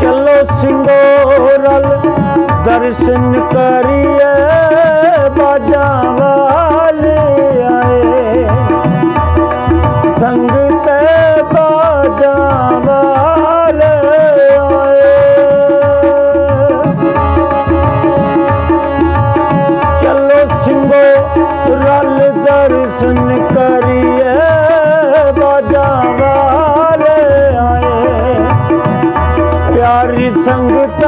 ਚਲੋ ਸਿੰਘੋ ਰਲ ਦਰਸ਼ਨ ਕਰੀਏ ਰਲ ਦਰਸ਼ਨ ਕਰੀਏ ਬਾਜਾਂ ਵਾਲੇ ਆਏ। ਪਿਆਰੀ ਸੰਗਤ